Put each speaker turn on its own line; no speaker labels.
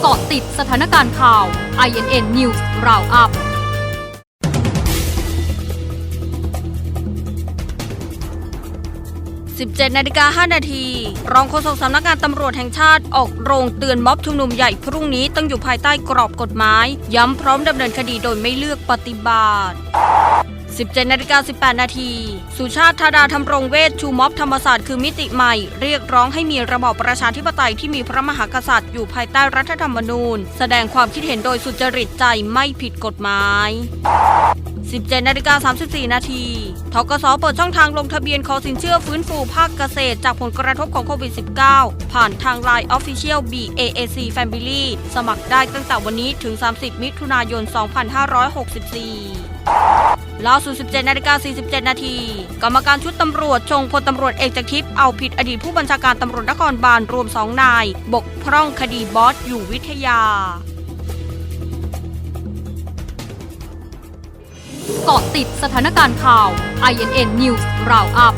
เกาะติดสถานการณ์ข่าว INN News Roundup
17นาฬิกา5นาที รองโฆษกสำนักงานตำรวจแห่งชาติออกโรงเตือนม็อบชุมนุมใหญ่พรุ่งนี้ต้องอยู่ภายใต้กรอบกฎหมาย ย้ำพร้อมดำเนินคดีโดยไม่เลือกปฏิบัติ 17นาฬิกา18 นาที สุชาติธาดาธำรงเวชชูม็อบธรรมศาสตร์คือมิติใหม่ เรียกร้องให้มีระบอบประชาธิปไตยที่มีพระมหากษัตริย์อยู่ภายใต้รัฐธรรมนูญ แสดงความคิดเห็นโดยสุจริตใจไม่ผิดกฎหมาย 17นาฬิกา34 นาทีทกสเปิดช่องทางลงทะเบียนขอสินเชื่อฟื้นฟูภาคเกษตร จากผลกระทบของโควิด -19 ผ่านทาง Line Official BAAC Family สมัครได้ตั้งแต่วันนี้ถึง 30 มิถุนายน 2564 ล่าสุด17นาฬิกา47 นาทีกรรมการชุดตำรวจชงพลตำรวจเอกจากทิพย์เอาผิดอดีตผู้บัญชาการตำรวจนครบาลรวม2นาย บกพร่องคดีบอสอยู่วิทยา
เกาะติดสถานการณ์ข่าว INN News Roundup